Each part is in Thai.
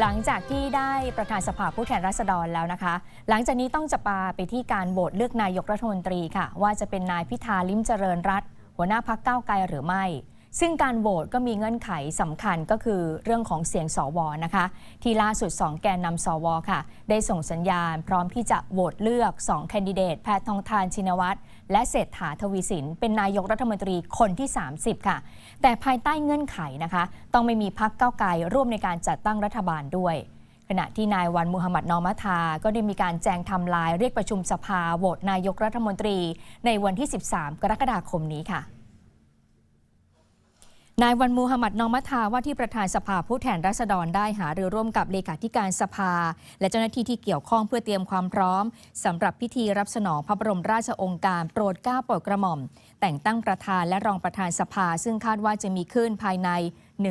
หลังจากที่ได้ประธานสภาผู้แทนราษฎรแล้วนะคะ หลังจากนี้ต้องจับตาไปที่การโหวตเลือกนายกรัฐมนตรีค่ะ ว่าจะเป็นนายพิธาลิมเจริญรัตหัวหน้าพักเก้าไกลหรือไม่ ซึ่งการโหวตก็มีเงื่อนไขสำคัญก็คือเรื่องของเสียงสวนะคะ ที่ล่าสุด 2 แกนนำสวค่ะ ได้ส่งสัญญาณ พร้อมที่จะโหวตเลือก 2 แคนดิเดต แพทองทานชินวัตรและเศรษฐาทวีสิน เป็นนายกรัฐมนตรีคนที่ 30 ค่ะ แต่ภายใต้เงื่อนไขนะคะ ต้องไม่มีพักก้าไกลร่วมในการจัดตั้งรัฐบาลด้วยขณะที่นายวันมูฮัมหมัดนอมัทา ก็ได้มีการแจงทำลายเรียกประชุมสภาโหวตนายกรัฐมนตรี ในวันที่ 13 กรกฎาคมนี้ค่ะ นายวันมูฮัมหมัดนอมัทาว่าที่ประธานสภาผู้แทนราษฎรได้หารือร่วมกับเลขาธิการสภา และเจ้าหน้าที่ที่เกี่ยวข้องเพื่อเตรียมความพร้อมสำหรับพิธีรับสนองพระบรมราชองค์การโปรดเกล้าโปรดกระหม่อม แต่งตั้งประธานและรองประธานสภา ซึ่งคาดว่าจะมีขึ้นภายใน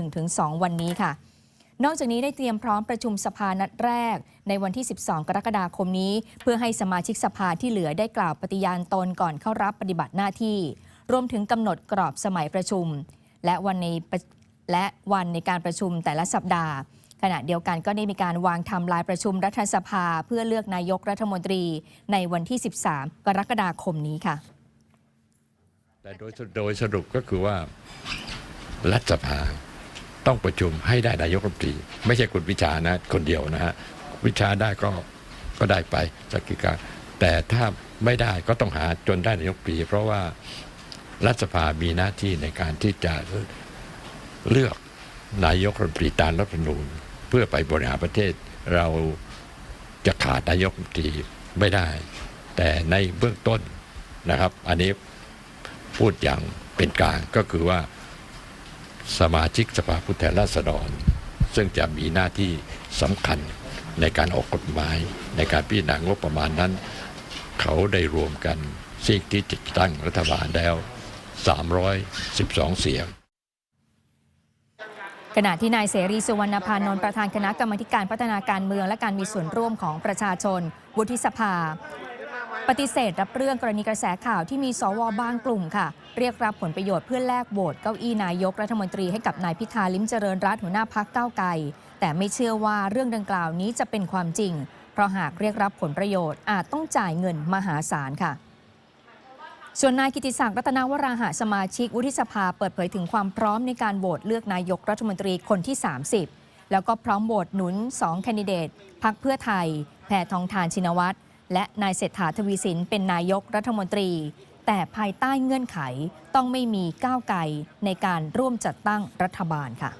1-2 วันนี้ค่ะ นอกจากนี้ได้เตรียมพร้อมประชุมสภานัดแรก ในวันที่ 12 กรกฎาคมนี้ เพื่อให้สมาชิกสภาที่เหลือได้กล่าวปฏิญาณตนก่อนเข้ารับปฏิบัติหน้าที่ รวมถึงกำหนดกรอบสมัยประชุม และวันในและวันในการประชุมแต่ละสัปดาห์ ขณะเดียวกันก็ได้มีการวางทำลายประชุมรัฐสภาเพื่อเลือกนายกรัฐมนตรีในวันที่ 13 กรกฎาคมนี้ค่ะ แต่โดยโดยสรุปก็คือว่ารัฐสภาต้องประชุมให้ได้นายกรัฐมนตรี ไม่ใช่คุณวิชานะคนเดียวนะฮะวิชาได้ก็ก็ได้ไปสักกิการแต่ถ้าไม่ได้ก็ต้องหาจนได้นายกรัฐมนตรี เพราะว่า รัฐสภามีหน้าที่ในการที่จะเลือกนายกรัฐมนตรีตามรัฐธรรมนูญเพื่อไปบริหารประเทศเราจะขาดนายกรัฐมนตรีไม่ได้ แต่ในเบื้องต้นนะครับ อันนี้พูดอย่างเป็นกลางก็คือว่าสมาชิกสภาผู้แทนราษฎร ซึ่งจะมีหน้าที่สำคัญในการออกกฎหมาย ในการพิจารณางบประมาณนั้น เขาได้รวมกันซีกที่จะตั้งรัฐบาลแล้ว 312 เสียงขณะที่นายเสรีสุวรรณพานนท์ประธานคณะกรรมการพัฒนาการเมืองและการมีส่วนร่วมของประชาชน วุฒิสภา ปฏิเสธรับเรื่องกรณีกระแสข่าวที่มีสวบางกลุ่มค่ะ เรียกรับผลประโยชน์เพื่อแลกโหวตเก้าอี้นายกรัฐมนตรีให้กับนายพิธาลิ้มเจริญรัตน์หัวหน้าพักเก้าไกล แต่ไม่เชื่อว่าเรื่องดังกล่าวนี้จะเป็นความจริง เพราะหากเรียกรับผลประโยชน์อาจต้องจ่ายเงินมหาศาลค่ะ ส่วนนายกิติศักดิ์รัตนวราหะสมาชิกวุฒิสภาเปิดเผยถึงความพร้อมในการโหวตเลือกนายกรัฐมนตรีคนที่ 30 แล้วก็พร้อมโหวตหนุน 2 แคนดิเดตพักเพื่อไทย แพทองทานชินวัตรและนายเศรษฐาทวีสินเป็นนายกรัฐมนตรี แต่ภายใต้เงื่อนไขต้องไม่มีก้าวไกลในการร่วมจัดตั้งรัฐบาลค่ะ